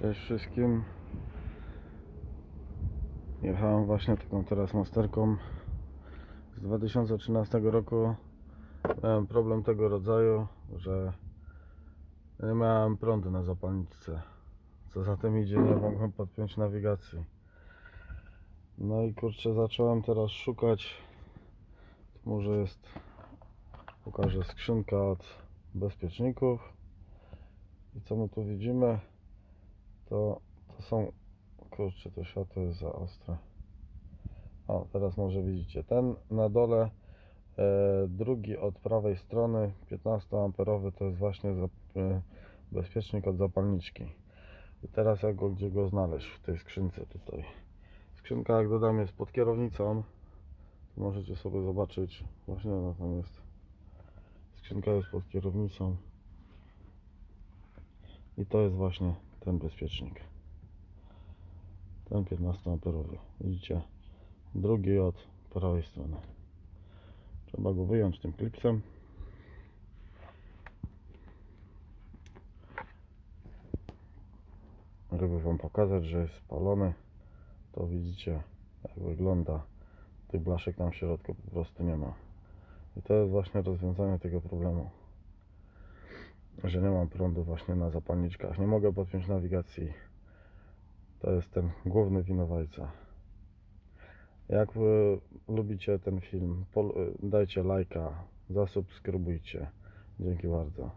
Cześć wszystkim. Jechałem właśnie taką teraz masterką z 2013 roku. Miałem problem tego rodzaju, że nie miałem prądu na zapalniczce. Co za tym idzie, nie mogłem podpiąć nawigacji. No i kurczę, zacząłem teraz szukać. Tu może jest, pokażę skrzynka od bezpieczników. I co my tu widzimy? To, to są kurczę to światło jest za ostre. O teraz może widzicie. Ten na dole e, drugi od prawej strony 15 amperowy to jest właśnie za, e, bezpiecznik od zapalniczki. I teraz jak go gdzie go znaleźć w tej skrzynce tutaj? Skrzynka jak dodam jest pod kierownicą. To możecie sobie zobaczyć. Właśnie ona tam jest. Skrzynka jest pod kierownicą. I to jest właśnie ten bezpiecznik. Ten 15 amperowy. Widzicie? Drugi od prawej strony. Trzeba go wyjąć tym klipsem. Żeby Wam pokazać, że jest spalony, to widzicie jak wygląda. Tych blaszek tam w środku po prostu nie ma. I to jest właśnie rozwiązanie tego problemu że nie mam prądu właśnie na zapalniczkach. Nie mogę podpiąć nawigacji. To jest ten główny winowajca. Jak wy lubicie ten film, pol- dajcie lajka, zasubskrybujcie. Dzięki bardzo.